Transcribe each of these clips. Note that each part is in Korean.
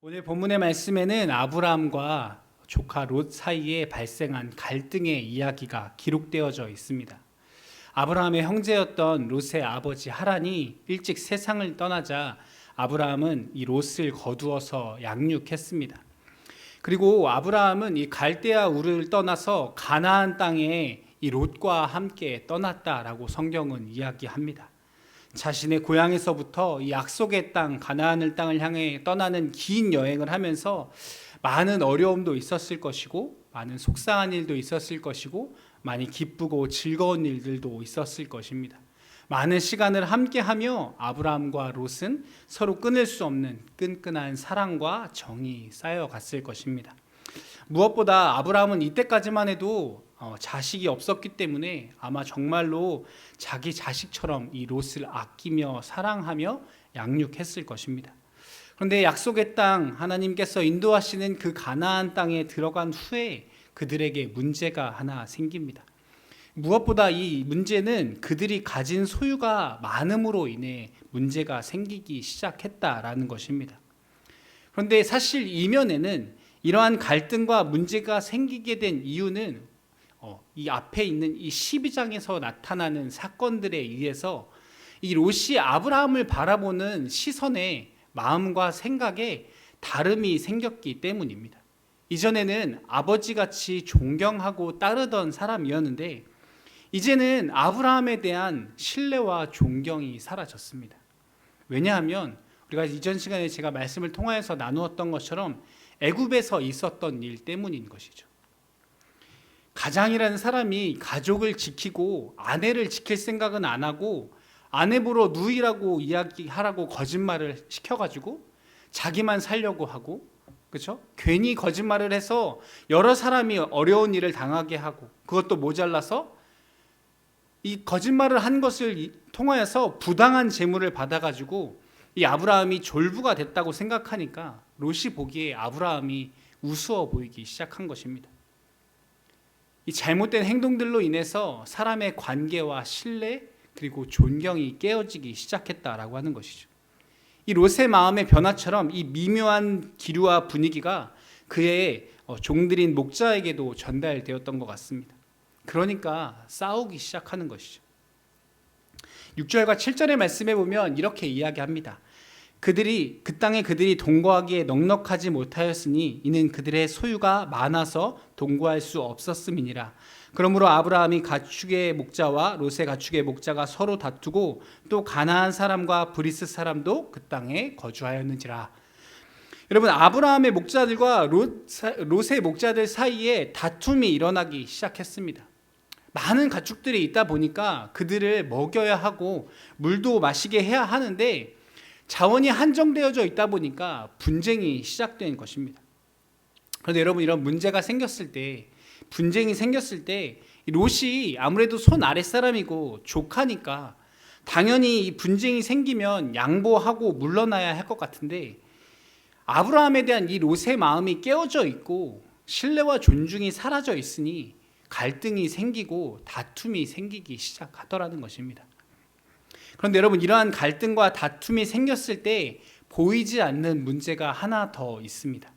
오늘 본문의 말씀에는 아브라함과 조카 롯 사이에 발생한 갈등의 이야기가 기록되어져 있습니다. 아브라함의 형제였던 롯의 아버지 하란이 일찍 세상을 떠나자 아브라함은 이 롯을 거두어서 양육했습니다. 그리고 아브라함은 이 갈대아 우를 떠나서 가나안 땅에 이 롯과 함께 떠났다라고 성경은 이야기합니다. 자신의 고향에서부터 이 약속의 땅 가나안을 땅을 향해 떠나는 긴 여행을 하면서 많은 어려움도 있었을 것이고 많은 속상한 일도 있었을 것이고 많이 기쁘고 즐거운 일들도 있었을 것입니다. 많은 시간을 함께하며 아브라함과 롯은 서로 끊을 수 없는 끈끈한 사랑과 정이 쌓여갔을 것입니다. 무엇보다 아브라함은 이때까지만 해도 어, 자식이 없었기 때문에 아마 정말로 자기 자식처럼 이 롯을 아끼며 사랑하며 양육했을 것입니다. 그런데 약속의 땅 하나님께서 인도하시는 그 가나안 땅에 들어간 후에 그들에게 문제가 하나 생깁니다. 무엇보다 이 문제는 그들이 가진 소유가 많음으로 인해 문제가 생기기 시작했다라는 것입니다. 그런데 사실 이면에는 이러한 갈등과 문제가 생기게 된 이유는 어, 이 앞에 있는 이 12장에서 나타나는 사건들에 의해서 이 롯이 아브라함을 바라보는 시선에 마음과 생각에 다름이 생겼기 때문입니다. 이전에는 아버지같이 존경하고 따르던 사람이었는데 이제는 아브라함에 대한 신뢰와 존경이 사라졌습니다. 왜냐하면 우리가 이전 시간에 제가 말씀을 통하여서 나누었던 것처럼 애굽에서 있었던 일 때문인 것이죠. 가장이라는 사람이 가족을 지키고 아내를 지킬 생각은 안 하고 아내 보러 누이라고 이야기하라고 거짓말을 시켜가지고 자기만 살려고 하고 그렇죠? 괜히 거짓말을 해서 여러 사람이 어려운 일을 당하게 하고 그것도 모자라서 이 거짓말을 한 것을 통하여서 부당한 재물을 받아가지고 이 아브라함이 졸부가 됐다고 생각하니까 롯이 보기에 아브라함이 우스워 보이기 시작한 것입니다. 이 잘못된 행동들로 인해서 사람의 관계와 신뢰 그리고 존경이 깨어지기 시작했다라고 하는 것이죠. 이 롯의 마음의 변화처럼 이 미묘한 기류와 분위기가 그의 어, 종들인 목자에게도 전달되었던 것 같습니다. 그러니까 싸우기 시작하는 것이죠. 6절과 7절의 말씀에 보면 이렇게 이야기합니다. 그들이 그 땅에 그들이 동거하기에 넉넉하지 못하였으니 이는 그들의 소유가 많아서 동거할 수 없었음이니라. 그러므로 아브라함이 가축의 목자와 롯의 가축의 목자가 서로 다투고 또 가나안 사람과 브리스 사람도 그 땅에 거주하였는지라. 여러분 아브라함의 목자들과 롯, 롯의 목자들 사이에 다툼이 일어나기 시작했습니다. 많은 가축들이 있다 보니까 그들을 먹여야 하고 물도 마시게 해야 하는데 자원이 한정되어져 있다 보니까 분쟁이 시작된 것입니다. 그런데 여러분 이런 문제가 생겼을 때 분쟁이 생겼을 때 롯이 아무래도 손 아랫 사람이고 조카니까 당연히 이 분쟁이 생기면 양보하고 물러나야 할 것 같은데 아브라함에 대한 이 롯의 마음이 깨어져 있고 신뢰와 존중이 사라져 있으니 갈등이 생기고 다툼이 생기기 시작하더라는 것입니다. 그런데 여러분 이러한 갈등과 다툼이 생겼을 때 보이지 않는 문제가 하나 더 있습니다.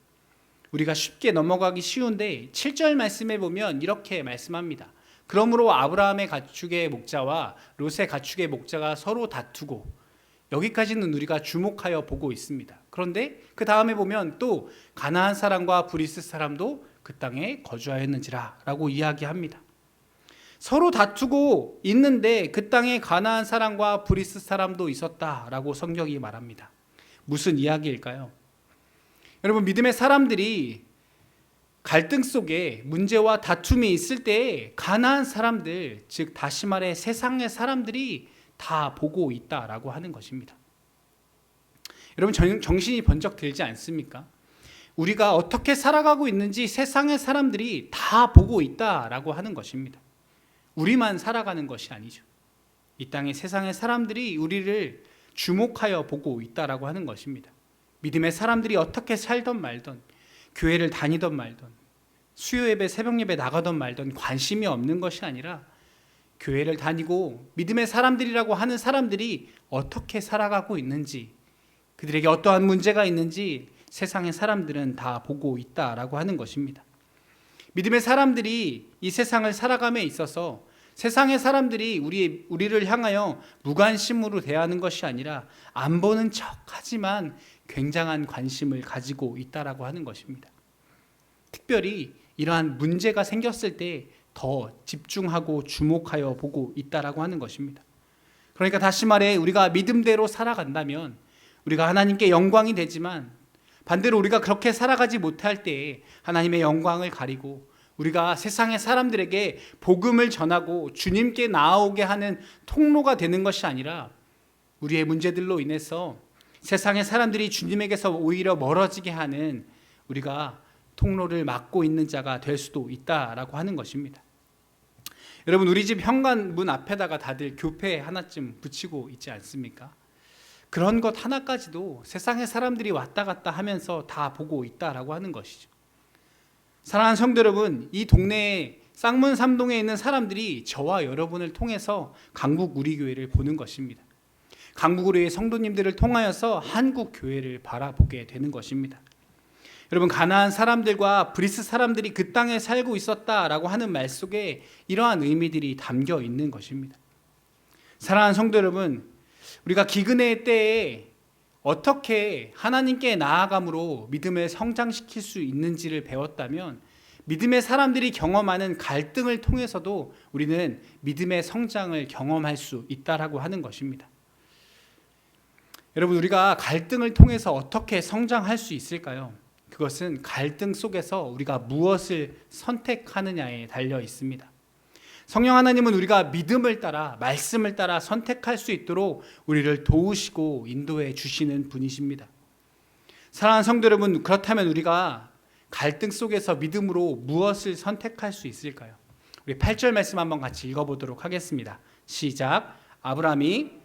우리가 쉽게 넘어가기 쉬운데 7절 말씀에 보면 이렇게 말씀합니다. 그러므로 아브라함의 가축의 목자와 롯의 가축의 목자가 서로 다투고 여기까지는 우리가 주목하여 보고 있습니다. 그런데 그 다음에 보면 또 가나안 사람과 브리스 사람도 그 땅에 거주하였는지라라고 이야기합니다. 서로 다투고 있는데 그 땅에 가나안 사람과 브리스 사람도 있었다라고 성경이 말합니다. 무슨 이야기일까요? 여러분 믿음의 사람들이 갈등 속에 문제와 다툼이 있을 때 가나안 사람들 즉 다시 말해 세상의 사람들이 다 보고 있다라고 하는 것입니다. 여러분 정신이 번쩍 들지 않습니까? 우리가 어떻게 살아가고 있는지 세상의 사람들이 다 보고 있다라고 하는 것입니다. 우리만 살아가는 것이 아니죠. 이 땅의 세상의 사람들이 우리를 주목하여 보고 있다라고 하는 것입니다. 믿음의 사람들이 어떻게 살던 말던 교회를 다니던 말던 수요 예배 새벽 예배 나가던 말던 관심이 없는 것이 아니라 교회를 다니고 믿음의 사람들이라고 하는 사람들이 어떻게 살아가고 있는지 그들에게 어떠한 문제가 있는지 세상의 사람들은 다 보고 있다라고 하는 것입니다. 믿음의 사람들이 이 세상을 살아감에 있어서 세상의 사람들이 우리 우리를 향하여 무관심으로 대하는 것이 아니라 안 보는 척하지만 굉장한 관심을 가지고 있다라고 하는 것입니다. 특별히 이러한 문제가 생겼을 때 더 집중하고 주목하여 보고 있다라고 하는 것입니다. 그러니까 다시 말해 우리가 믿음대로 살아간다면 우리가 하나님께 영광이 되지만 반대로 우리가 그렇게 살아가지 못할 때 하나님의 영광을 가리고 우리가 세상의 사람들에게 복음을 전하고 주님께 나아오게 하는 통로가 되는 것이 아니라 우리의 문제들로 인해서 세상의 사람들이 주님에게서 오히려 멀어지게 하는 우리가 통로를 막고 있는 자가 될 수도 있다라고 하는 것입니다. 여러분 우리 집 현관 문 앞에다가 다들 교패 하나쯤 붙이고 있지 않습니까? 그런 것 하나까지도 세상의 사람들이 왔다 갔다 하면서 다 보고 있다라고 하는 것이죠. 사랑하는 성도 여러분, 이 동네에 쌍문 삼동에 있는 사람들이 저와 여러분을 통해서 강북 우리 교회를 보는 것입니다. 강북 우리의 성도님들을 통하여서 한국 교회를 바라보게 되는 것입니다. 여러분 가나안 사람들과 브리스 사람들이 그 땅에 살고 있었다라고 하는 말 속에 이러한 의미들이 담겨 있는 것입니다. 사랑하는 성도 여러분, 우리가 기근의 때에 어떻게 하나님께 나아감으로 믿음을 성장시킬 수 있는지를 배웠다면 믿음의 사람들이 경험하는 갈등을 통해서도 우리는 믿음의 성장을 경험할 수 있다라고 하는 것입니다. 여러분 우리가 갈등을 통해서 어떻게 성장할 수 있을까요? 그것은 갈등 속에서 우리가 무엇을 선택하느냐에 달려 있습니다. 성령 하나님은 우리가 믿음을 따라 말씀을 따라 선택할 수 있도록 우리를 도우시고 인도해 주시는 분이십니다. 사랑하는 성도 여러분, 그렇다면 우리가 갈등 속에서 믿음으로 무엇을 선택할 수 있을까요? 우리 8절 말씀 한번 같이 읽어보도록 하겠습니다. 시작. 아브라함이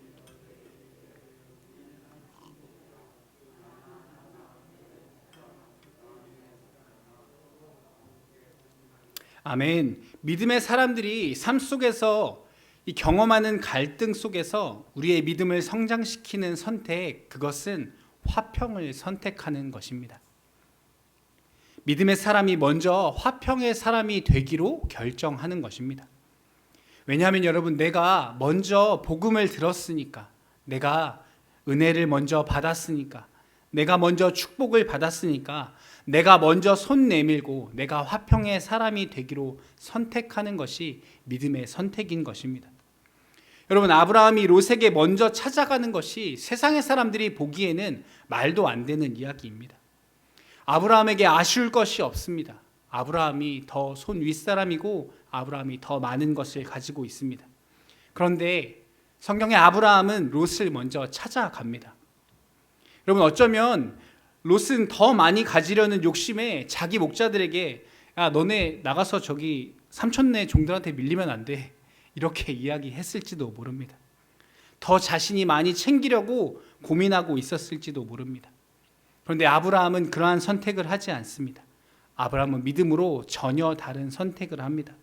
아멘. 믿음의 사람들이 삶 속에서 이 경험하는 갈등 속에서 우리의 믿음을 성장시키는 선택, 그것은 화평을 선택하는 것입니다. 믿음의 사람이 먼저 화평의 사람이 되기로 결정하는 것입니다. 왜냐하면 여러분, 내가 먼저 복음을 들었으니까, 내가 은혜를 먼저 받았으니까, 내가 먼저 축복을 받았으니까 내가 먼저 손 내밀고 내가 화평의 사람이 되기로 선택하는 것이 믿음의 선택인 것입니다. 여러분 아브라함이 롯에게 먼저 찾아가는 것이 세상의 사람들이 보기에는 말도 안 되는 이야기입니다. 아브라함에게 아쉬울 것이 없습니다. 아브라함이 더 손 윗사람이고 아브라함이 더 많은 것을 가지고 있습니다. 그런데 성경의 아브라함은 롯을 먼저 찾아갑니다. 여러분 어쩌면 롯은 더 많이 가지려는 욕심에 자기 목자들에게 야 너네 나가서 저기 삼촌네 종들한테 밀리면 안 돼. 이렇게 이야기했을지도 모릅니다. 더 자신이 많이 챙기려고 고민하고 있었을지도 모릅니다. 그런데 아브라함은 그러한 선택을 하지 않습니다. 아브라함은 믿음으로 전혀 다른 선택을 합니다.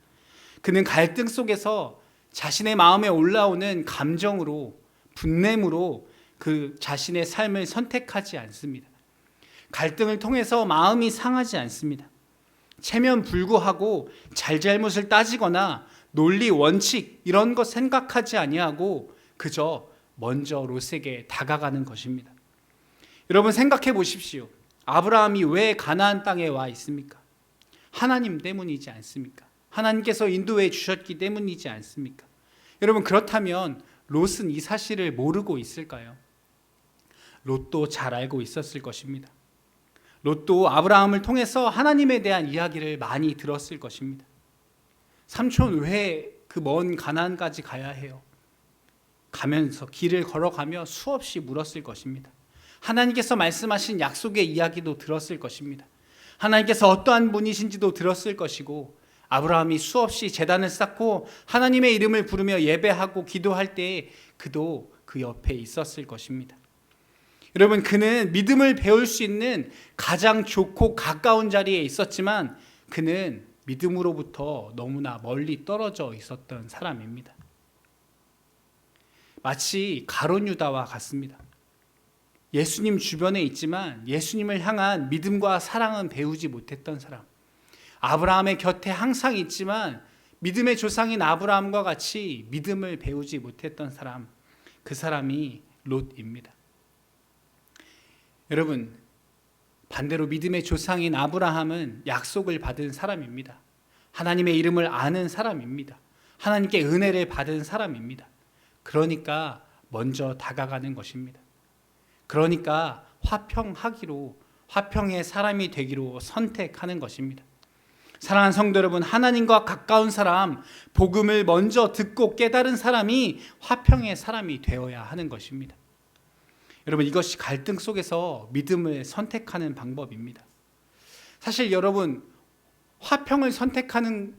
그는 갈등 속에서 자신의 마음에 올라오는 감정으로 분냄으로 그 자신의 삶을 선택하지 않습니다. 갈등을 통해서 마음이 상하지 않습니다. 체면 불구하고 잘잘못을 따지거나 논리 원칙 이런 것 생각하지 아니하고 그저 먼저 롯에게 다가가는 것입니다. 여러분 생각해 보십시오. 아브라함이 왜 가나안 땅에 와 있습니까? 하나님 때문이지 않습니까? 하나님께서 인도해 주셨기 때문이지 않습니까? 여러분 그렇다면 롯은 이 사실을 모르고 있을까요? 롯도 잘 알고 있었을 것입니다. 롯도 아브라함을 통해서 하나님에 대한 이야기를 많이 들었을 것입니다. 삼촌 왜 그 먼 가나안까지 가야 해요? 가면서 길을 걸어가며 수없이 물었을 것입니다. 하나님께서 말씀하신 약속의 이야기도 들었을 것입니다. 하나님께서 어떠한 분이신지도 들었을 것이고 아브라함이 수없이 재단을 쌓고 하나님의 이름을 부르며 예배하고 기도할 때 그도 그 옆에 있었을 것입니다. 여러분 그는 믿음을 배울 수 있는 가장 좋고 가까운 자리에 있었지만 그는 믿음으로부터 너무나 멀리 떨어져 있었던 사람입니다. 마치 가론 유다와 같습니다. 예수님 주변에 있지만 예수님을 향한 믿음과 사랑은 배우지 못했던 사람. 아브라함의 곁에 항상 있지만 믿음의 조상인 아브라함과 같이 믿음을 배우지 못했던 사람. 그 사람이 롯입니다. 여러분, 반대로 믿음의 조상인 아브라함은 약속을 받은 사람입니다. 하나님의 이름을 아는 사람입니다. 하나님께 은혜를 받은 사람입니다. 그러니까 먼저 다가가는 것입니다. 그러니까 화평하기로 화평의 사람이 되기로 선택하는 것입니다. 사랑하는 성도 여러분, 하나님과 가까운 사람, 복음을 먼저 듣고 깨달은 사람이 화평의 사람이 되어야 하는 것입니다. 여러분, 이것이 갈등 속에서 믿음을 선택하는 방법입니다. 사실 여러분, 화평을 선택하는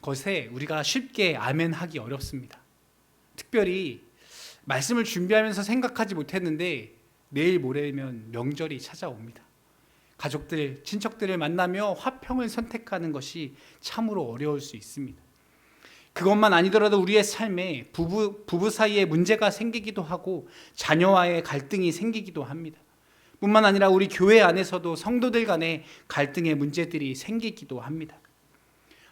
것에 우리가 쉽게 아멘하기 어렵습니다. 특별히 말씀을 준비하면서 생각하지 못했는데 내일 모레면 명절이 찾아옵니다. 가족들, 친척들을 만나며 화평을 선택하는 것이 참으로 어려울 수 있습니다. 그것만 아니더라도 우리의 삶에 부부, 부부 사이에 문제가 생기기도 하고 자녀와의 갈등이 생기기도 합니다. 뿐만 아니라 우리 교회 안에서도 성도들 간의 갈등의 문제들이 생기기도 합니다.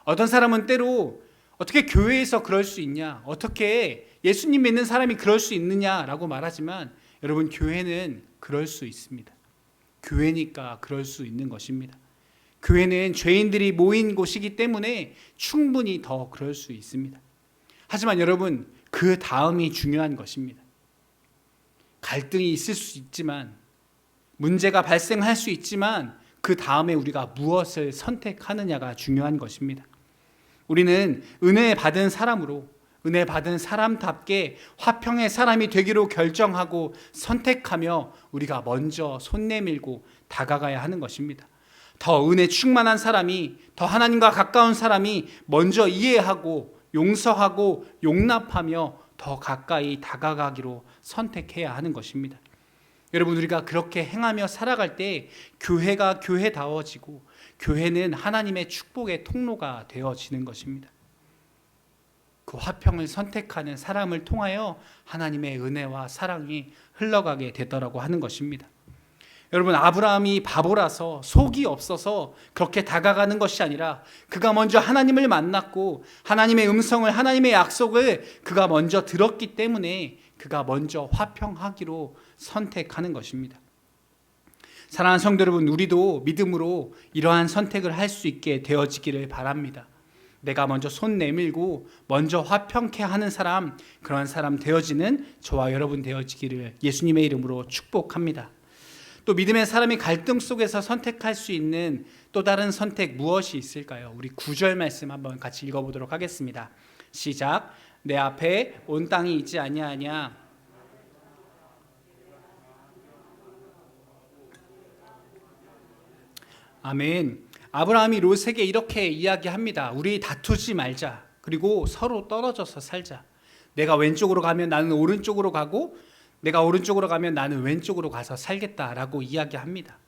어떤 사람은 때로 어떻게 교회에서 그럴 수 있냐? 어떻게 예수님 믿는 사람이 그럴 수 있느냐라고 말하지만 여러분 교회는 그럴 수 있습니다. 교회니까 그럴 수 있는 것입니다. 교회는 죄인들이 모인 곳이기 때문에 충분히 더 그럴 수 있습니다. 하지만 여러분 그 다음이 중요한 것입니다. 갈등이 있을 수 있지만 문제가 발생할 수 있지만 그 다음에 우리가 무엇을 선택하느냐가 중요한 것입니다. 우리는 은혜 받은 사람으로 은혜 받은 사람답게 화평의 사람이 되기로 결정하고 선택하며 우리가 먼저 손 내밀고 다가가야 하는 것입니다. 더 은혜 충만한 사람이 더 하나님과 가까운 사람이 먼저 이해하고 용서하고 용납하며 더 가까이 다가가기로 선택해야 하는 것입니다. 여러분 우리가 그렇게 행하며 살아갈 때 교회가 교회다워지고 교회는 하나님의 축복의 통로가 되어지는 것입니다. 그 화평을 선택하는 사람을 통하여 하나님의 은혜와 사랑이 흘러가게 되더라고 하는 것입니다. 여러분 아브라함이 바보라서 속이 없어서 그렇게 다가가는 것이 아니라 그가 먼저 하나님을 만났고 하나님의 음성을 하나님의 약속을 그가 먼저 들었기 때문에 그가 먼저 화평하기로 선택하는 것입니다. 사랑하는 성도 여러분, 우리도 믿음으로 이러한 선택을 할 수 있게 되어지기를 바랍니다. 내가 먼저 손 내밀고 먼저 화평케 하는 사람, 그러한 사람 되어지는 저와 여러분 되어지기를 예수님의 이름으로 축복합니다. 또 믿음의 사람이 갈등 속에서 선택할 수 있는 또 다른 선택 무엇이 있을까요? 우리 구절 말씀 한번 같이 읽어보도록 하겠습니다. 시작. 내 앞에 온 땅이 있지 아니하냐 아멘. 아브라함이 롯에게 이렇게 이야기합니다. 우리 다투지 말자. 그리고 서로 떨어져서 살자. 내가 왼쪽으로 가면 나는 오른쪽으로 가고 내가 오른쪽으로 가면 나는 왼쪽으로 가서 살겠다라고 이야기합니다.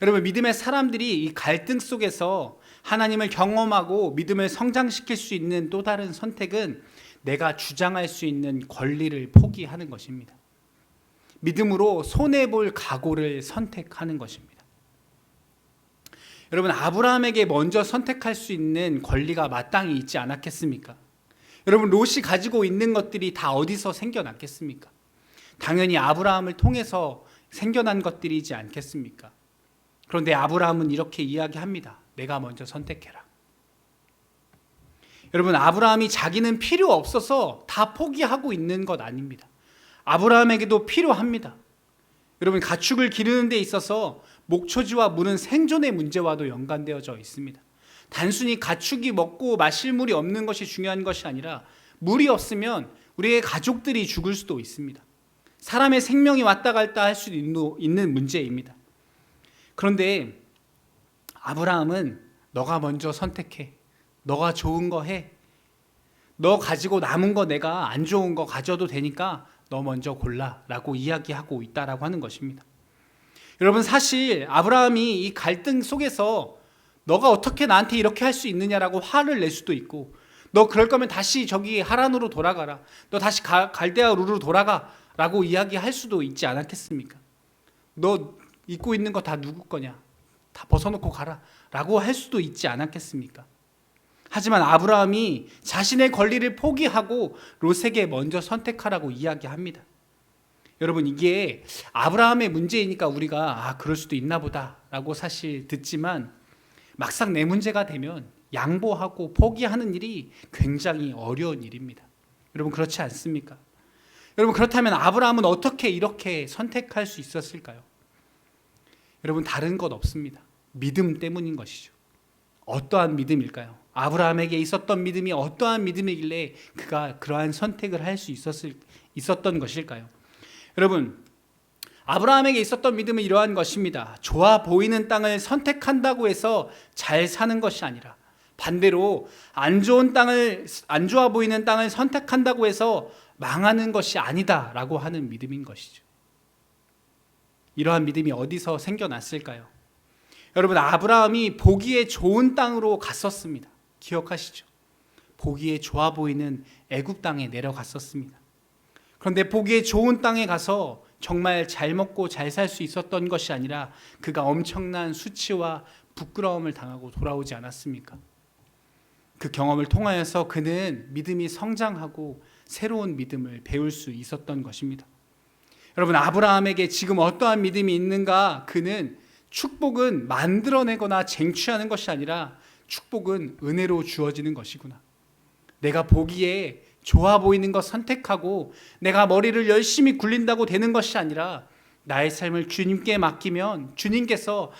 여러분 믿음의 사람들이 이 갈등 속에서 하나님을 경험하고 믿음을 성장시킬 수 있는 또 다른 선택은 내가 주장할 수 있는 권리를 포기하는 것입니다. 믿음으로 손해 볼 각오를 선택하는 것입니다. 여러분 아브라함에게 먼저 선택할 수 있는 권리가 마땅히 있지 않았겠습니까? 여러분 롯이 가지고 있는 것들이 다 어디서 생겨났겠습니까? 당연히 아브라함을 통해서 생겨난 것들이지 않겠습니까? 그런데 아브라함은 이렇게 이야기합니다. 내가 먼저 선택해라. 여러분 아브라함이 자기는 필요 없어서 다 포기하고 있는 것 아닙니다. 아브라함에게도 필요합니다. 여러분 가축을 기르는 데 있어서 목초지와 물은 생존의 문제와도 연관되어져 있습니다. 단순히 가축이 먹고 마실 물이 없는 것이 중요한 것이 아니라 물이 없으면 우리의 가족들이 죽을 수도 있습니다. 사람의 생명이 왔다 갔다 할 수 있는 문제입니다. 그런데 아브라함은 너가 먼저 선택해. 너가 좋은 거 해. 너 가지고 남은 거 내가 안 좋은 거 가져도 되니까 너 먼저 골라라고 이야기하고 있다라고 하는 것입니다. 여러분 사실 아브라함이 이 갈등 속에서 너가 어떻게 나한테 이렇게 할 수 있느냐라고 화를 낼 수도 있고 너 그럴 거면 다시 저기 하란으로 돌아가라. 너 다시 가, 갈대아 루로 돌아가 라고 이야기할 수도 있지 않았겠습니까? 너 입고 있는 거 다 누구 거냐? 다 벗어놓고 가라. 라고 할 수도 있지 않았겠습니까? 하지만 아브라함이 자신의 권리를 포기하고 롯에게 먼저 선택하라고 이야기합니다. 여러분 이게 아브라함의 문제이니까 우리가 아 그럴 수도 있나 보다 라고 사실 듣지만 막상 내 문제가 되면 양보하고 포기하는 일이 굉장히 어려운 일입니다. 여러분 그렇지 않습니까? 여러분 그렇다면 아브라함은 어떻게 이렇게 선택할 수 있었을까요? 여러분 다른 것 없습니다. 믿음 때문인 것이죠. 어떠한 믿음일까요? 아브라함에게 있었던 믿음이 어떠한 믿음이길래 그가 그러한 선택을 할 수 있었을 있었던 것일까요? 여러분 아브라함에게 있었던 믿음은 이러한 것입니다. 좋아 보이는 땅을 선택한다고 해서 잘 사는 것이 아니라 반대로 안 좋은 땅을 안 좋아 보이는 땅을 선택한다고 해서 망하는 것이 아니다라고 하는 믿음인 것이죠. 이러한 믿음이 어디서 생겨났을까요? 여러분 아브라함이 보기에 좋은 땅으로 갔었습니다. 기억하시죠? 보기에 좋아 보이는 애굽 땅에 내려갔었습니다. 그런데 보기에 좋은 땅에 가서 정말 잘 먹고 잘 살 수 있었던 것이 아니라 그가 엄청난 수치와 부끄러움을 당하고 돌아오지 않았습니까? 그 경험을 통하여서 그는 믿음이 성장하고 새로운 믿음을 배울 수 있었던 것입니다. 여러분 아브라함에게 지금 어떠한 믿음이 있는가? 그는 축복은 만들어내거나 쟁취하는 것이 아니라 축복은 은혜로 주어지는 것이구나. 내가 보기에 좋아 보이는 것 선택하고 내가 머리를 열심히 굴린다고 되는 것이 아니라 나의 삶을 주님께 맡기면 주님께서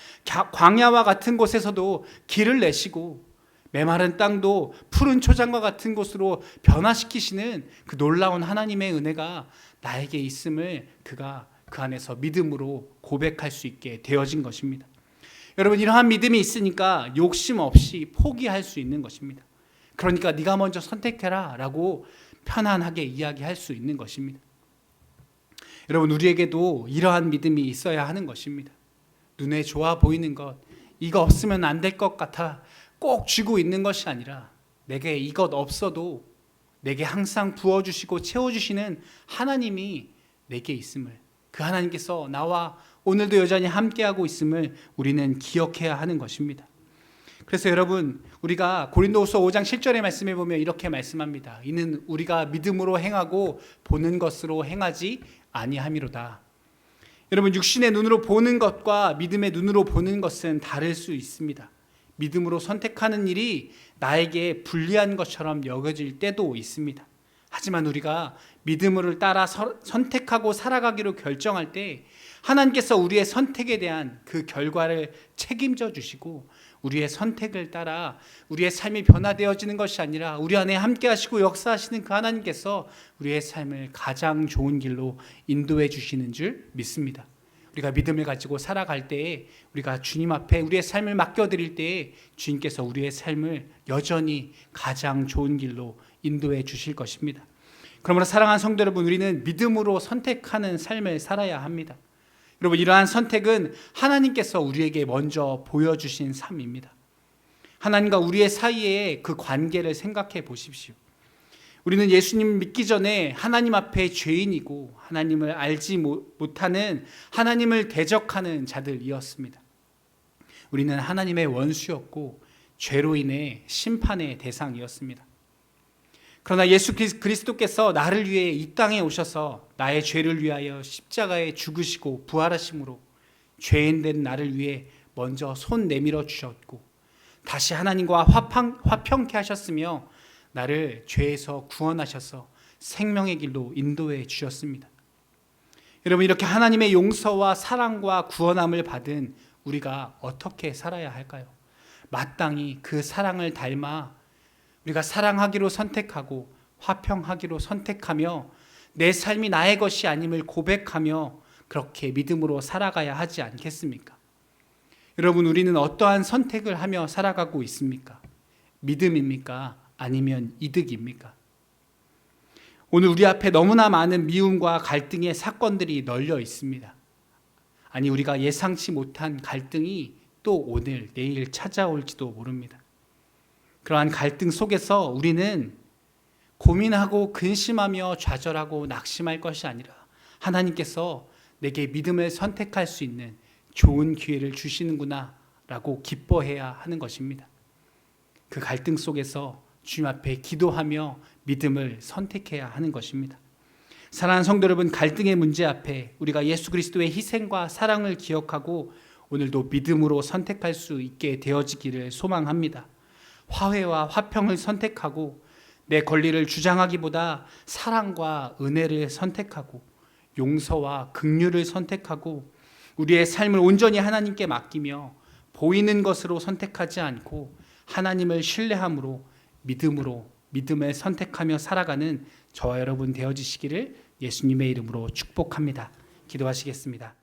광야와 같은 곳에서도 길을 내시고 메마른 땅도 푸른 초장과 같은 곳으로 변화시키시는 그 놀라운 하나님의 은혜가 나에게 있음을 그가 그 안에서 믿음으로 고백할 수 있게 되어진 것입니다. 여러분 이러한 믿음이 있으니까 욕심 없이 포기할 수 있는 것입니다. 그러니까 네가 먼저 선택해라라고 편안하게 이야기할 수 있는 것입니다. 여러분 우리에게도 이러한 믿음이 있어야 하는 것입니다. 눈에 좋아 보이는 것 이거 없으면 안 될 것 같아 꼭 쥐고 있는 것이 아니라 내게 이것 없어도 내게 항상 부어 주시고 채워 주시는 하나님이 내게 있음을 그 하나님께서 나와 오늘도 여전히 함께하고 있음을 우리는 기억해야 하는 것입니다. 그래서 여러분 우리가 고린도후서 5장 7절의 말씀에 보면 이렇게 말씀합니다. 이는 우리가 믿음으로 행하고 보는 것으로 행하지 아니함이로다. 여러분 육신의 눈으로 보는 것과 믿음의 눈으로 보는 것은 다를 수 있습니다. 믿음으로 선택하는 일이 나에게 불리한 것처럼 여겨질 때도 있습니다. 하지만 우리가 믿음을 따라 선택하고 살아가기로 결정할 때 하나님께서 우리의 선택에 대한 그 결과를 책임져 주시고 우리의 선택을 따라 우리의 삶이 변화되어지는 것이 아니라 우리 안에 함께 하시고 역사하시는 그 하나님께서 우리의 삶을 가장 좋은 길로 인도해 주시는 줄 믿습니다. 우리가 믿음을 가지고 살아갈 때에 우리가 주님 앞에 우리의 삶을 맡겨드릴 때에 주님께서 우리의 삶을 여전히 가장 좋은 길로 인도해 주실 것입니다. 그러므로 사랑하는 성도 여러분, 우리는 믿음으로 선택하는 삶을 살아야 합니다. 여러분, 이러한 선택은 하나님께서 우리에게 먼저 보여주신 삶입니다. 하나님과 우리의 사이에 그 관계를 생각해 보십시오. 우리는 예수님 믿기 전에 하나님 앞에 죄인이고 하나님을 알지 못하는 하나님을 대적하는 자들이었습니다. 우리는 하나님의 원수였고 죄로 인해 심판의 대상이었습니다. 그러나 예수 그리스도께서 나를 위해 이 땅에 오셔서 나의 죄를 위하여 십자가에 죽으시고 부활하심으로 죄인 된 나를 위해 먼저 손 내밀어 주셨고 다시 하나님과 화평, 화평케 하셨으며 나를 죄에서 구원하셔서 생명의 길로 인도해 주셨습니다. 여러분 이렇게 하나님의 용서와 사랑과 구원함을 받은 우리가 어떻게 살아야 할까요? 마땅히 그 사랑을 닮아 우리가 사랑하기로 선택하고 화평하기로 선택하며 내 삶이 나의 것이 아님을 고백하며 그렇게 믿음으로 살아가야 하지 않겠습니까? 여러분 우리는 어떠한 선택을 하며 살아가고 있습니까? 믿음입니까? 아니면 이득입니까? 오늘 우리 앞에 너무나 많은 미움과 갈등의 사건들이 널려 있습니다. 아니, 우리가 예상치 못한 갈등이 또 오늘, 내일 찾아올지도 모릅니다. 그러한 갈등 속에서 우리는 고민하고 근심하며 좌절하고 낙심할 것이 아니라 하나님께서 내게 믿음을 선택할 수 있는 좋은 기회를 주시는구나 라고 기뻐해야 하는 것입니다. 그 갈등 속에서 주님 앞에 기도하며 믿음을 선택해야 하는 것입니다. 사랑하는 성도 여러분, 갈등의 문제 앞에 우리가 예수 그리스도의 희생과 사랑을 기억하고 오늘도 믿음으로 선택할 수 있게 되어지기를 소망합니다. 화해와 화평을 선택하고 내 권리를 주장하기보다 사랑과 은혜를 선택하고 용서와 긍휼을 선택하고 우리의 삶을 온전히 하나님께 맡기며 보이는 것으로 선택하지 않고 하나님을 신뢰함으로 믿음으로 믿음을 선택하며 살아가는 저와 여러분 되어지시기를 예수님의 이름으로 축복합니다. 기도하시겠습니다.